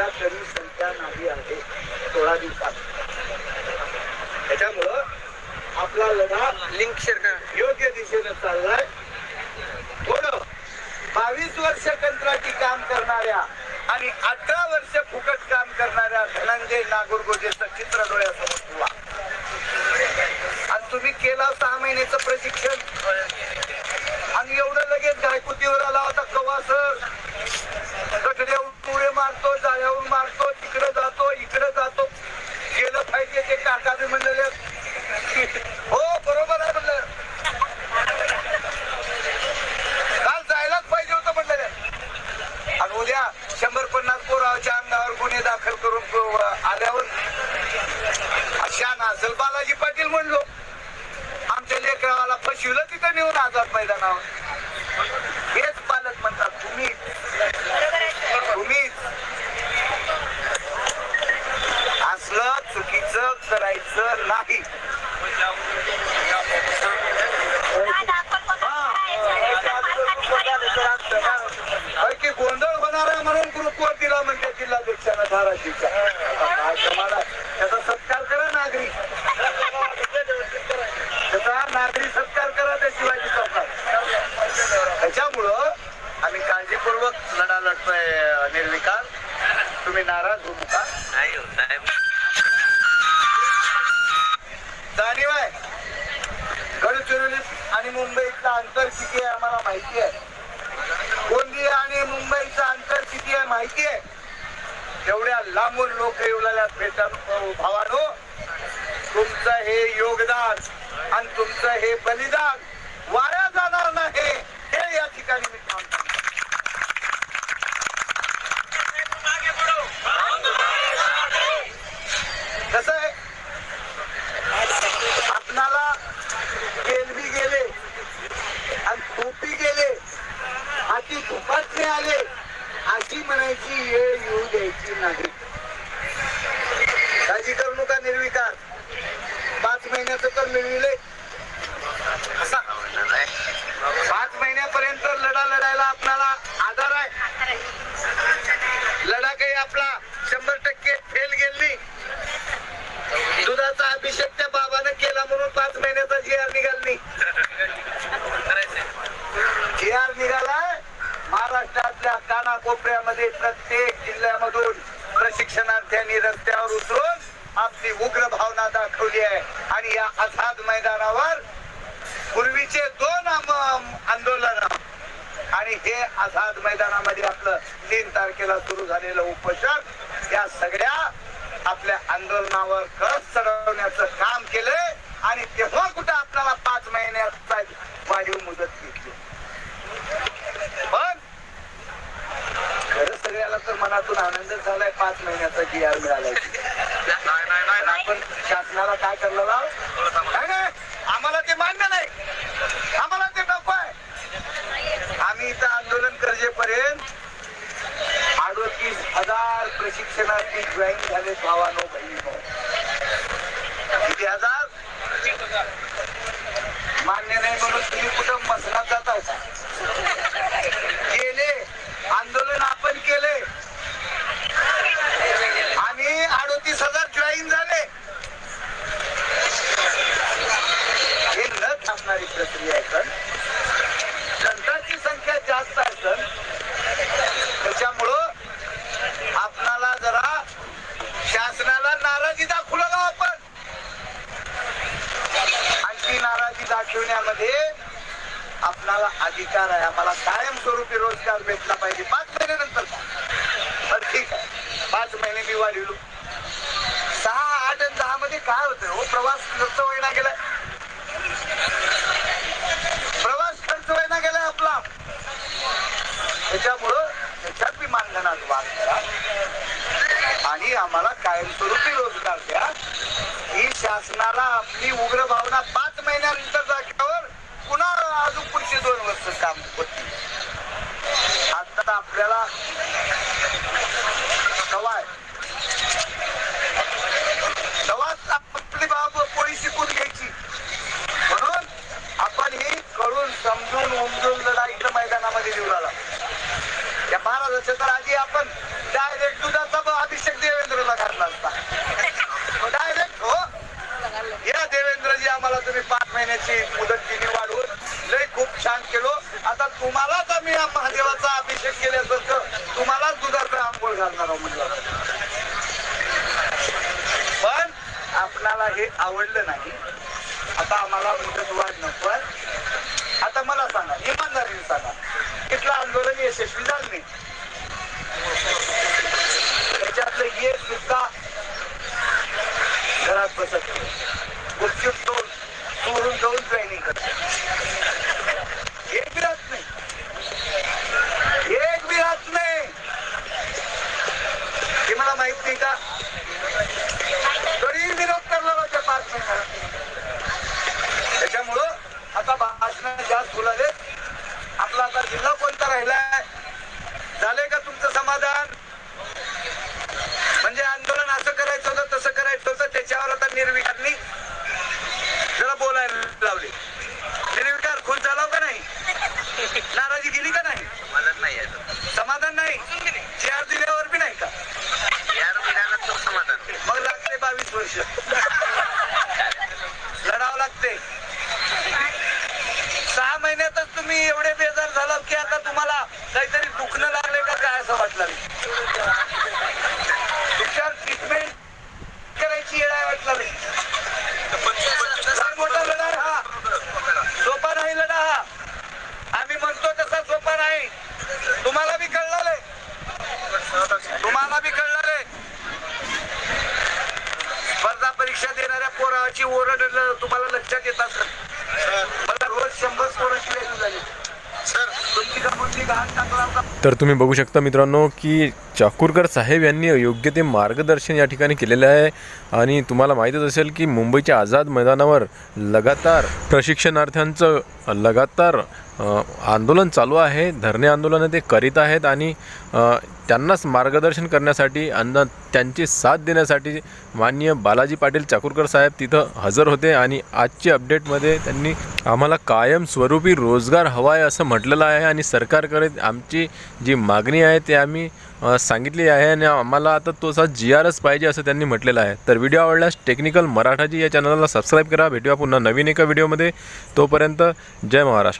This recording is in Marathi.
त्यांच्या तरी संख्या नाही आहे सोळा दिवसात. त्याच्यामुळं आपला लढा लिंक सरकार योग्य दिशेनं चाललाय. थोडं बावीस वर्ष कंत्राटी काम करणाऱ्या आणि अठरा वर्ष फुकट काम करणाऱ्या धनंजय नागोरगोजेचं चित्र डोळ्यासमोर तुला आणि तुम्ही केला सहा महिन्याचं प्रशिक्षण. शिवला तिथं नेऊन आझाद मैदानावर. हेच पालक म्हणतात तुम्ही. तुम्हीच असलं चुकीचं करायचं नाही अरे की गोंधळ होणार आहे म्हणून ग्रुपवर दिला म्हणते जिल्हाध्यक्षानं धाराशिवच्या काय तुम्हाला त्याचा सत्कार करा नागरी त्याचा नागरी सत्कार करा त्या शिवाजी चौकात. त्याच्यामुळं आम्ही काळजीपूर्वक लढा लढतोय निर्विकार तुम्ही नाराज होऊ नका. नाही हो जाणीव आहे गडचिरोली आणि मुंबईतलं अंतर किती आहे आम्हाला माहिती आहे. गोंदिया आणि मुंबईचं अंतर किती आहे माहिती आहे. तेवढ्या लांबून लोक येऊन भेटा भावानो. तुमचं हे योगदान आणि तुमचं हे बलिदान वाऱ्या जाणार नाही. हे या ठिकाणी मी सांगतो कसं आहे? आपणाला केलबी गेले आणि टोपी गेले हाती धुपात्रे आले अशी म्हणायची वेळ येऊ द्यायची नाही. काळजी करू नका निर्विकार. पाच महिन्याचं तर मिळविले असा पाच महिन्यापर्यंत लढा लढायला आपणाला आधार आहे लढा काही आपला शंभर टक्के फेल गेली दुधाचा अभिषेक त्या बाबानं केला म्हणून पाच महिन्याचा जी आर निघाल जी आर निघालाय महाराष्ट्रातल्या कानाकोपऱ्यामध्ये प्रत्येक जिल्ह्यामधून प्रशिक्षणार्थ्यांनी रस्त्यावर उतरून आपली उग्र भावना दाखवली आहे आणि या आझाद मैदानावर पूर्वीचे दोन आंदोलन आणि हे आझाद मैदानामध्ये आपलं तीन तारखेला सुरू झालेलं उपोषण या सगळ्या आपल्या आंदोलनावर कळस चढवण्याचं काम केलंय. आणि तेव्हा कुठं आपल्याला पाच महिन्याचा वाढीव मुदत घेतली. पण खरं सगळ्याला तर मनातून आनंद झालाय पाच महिन्याचा जी आर मिळालाय. आपण शासनाला काय करलं लाव काय नाही आम्हाला ते मान्य नाही आम्हाला ते नको आहे आम्ही इथं आंदोलन करजेपर्यंत अडोतीस हजार प्रशिक्षणार्थी जॉईन झाले भावानो बहिणीनो. किती हजार? मान्य नाही म्हणून तुम्ही कुठं मसनात जाता गेले आंदोलन आपण केले. आणि अडोतीस हजार जॉईन झाले. हे न थांबणारी प्रक्रिया आहे पण जनताची संख्या जास्त आहे सर त्याच्यामुळं आपणाला जरा शासनाला नाराजी दाखवलं ना आपण आणि ती नाराजी मध्ये आपणाला अधिकार आहे. आम्हाला कायमस्वरूपी रोजगार भेटला पाहिजे. पाच महिन्यानंतर नंतर. ठीक आहे. पाच महिने मी वाढवलो. सहा आठ आणि दहा मध्ये काय होतं हो प्रवास खर्च वयना गेलाय. प्रवास खर्च वयना गेलाय आपला. त्याच्यामुळं त्याच्यात मी मानधनात वाद करा. आणि आम्हाला कायमस्वरूपी रोजगार द्या. ही शासनाला आपली उग्र भावना त्याचं काम होते आता आपल्याला सवाय. सवाच आपली बाब पोळी शिकून घ्यायची. म्हणून आपण हे कळून समजून उमजून लय खूप केलो. आता तुम्हालाच आम्ही महादेवाचा अभिषेक केल्यासारखं तुम्हालाच दुधाचं आंघोळ घालणार आहोत म्हणलं. पण आपणाला हे आवडलं नाही. आता आम्हाला मुदत वाढ नको आता मला सांगा इमानदारीने सांगा. इथलं आंदोलन यशस्वी झालं नाही त्याच्यातलं एक सुद्धा घरात बसत नाही. गुपचूप सोड सोडून जाऊन ट्रेनिंग करत एक बी राहत नाही एक बी राहत नाही हे मला माहीत नाही का तरी विरोध करणार होत्या पाच महिन्यात त्याच्यामुळं आता भाषण जास्त बोलाले आपला आता जिल्हा कोणता राहिलाय झालंय का तुमचं समाधान म्हणजे आंदोलन असं करायचं होतं तसं करायचं होतं त्याच्यावर आता निर्विकारनी जरा बोलायला लावले निर्विकार खून झाला का नाही नाराजी गेली का नाही समाधान नाही आहे समाधान नाही चार दिल्यावर बी नाही का यार मिळालं तर समाधान मग लागते बावीस वर्ष लढावं लागते सहा महिन्यातच तुम्ही एवढे बेजार झाला की आता तुम्हाला काहीतरी दुखणं लागले का काय असं वाटलं तुमच्यावर ट्रीटमेंट करायची येळ आहे वाटलं नाही फार मोठा लढा आहे हा सोपा नाही लढा हा आम्ही म्हणतो तसा सोपा नाही तुम्हाला बी कळणार आहे तुम्हाला बी कळणार आहे स्पर्धा परीक्षा देणाऱ्या पोराची ओरड ल- तुम्हाला लक्षात येत असत मला रोज शंभर पोराची व्हॅल्यू झाली तुमची का मुलगी घाण टाकला का तर तुम्ही बघू शकता मित्रांनो की चाकूरकर साहेब यांनी योग्य ते मार्गदर्शन या ठिकाणी केलेलं आहे. आणि तुम्हाला माहीतच असेल की मुंबईच्या आझाद मैदानावर लगातार प्रशिक्षणार्थ्यांचं लगातार आंदोलन चालू आहे. धरणे आंदोलनं ते करीत आहेत आणि त्यांनाच मार्गदर्शन करण्यासाठी आणि त्यांची साथ देण्यासाठी माननीय बालाजी पाटील चाकूरकर साहेब तिथं हजर होते. आणि आजची अपडेटमध्ये त्यांनी आम्हाला कायमस्वरूपी रोजगार हवा आहे असं म्हटलेलं आहे. आणि सरकारकडे आमची जी मागणी आहे ते आम्ही सांगितली आहे आणि आम्हाला आता तोचा जी आर एस पाहिजे असं त्यांनी म्हटलेलं आहे. तर व्हिडिओ आवडल्यास टेक्निकल मराठाजी या चॅनलला सबस्क्राईब करा. भेटूया पुन्हा नवीन एका व्हिडिओमध्ये तोपर्यंत जय महाराष्ट्र.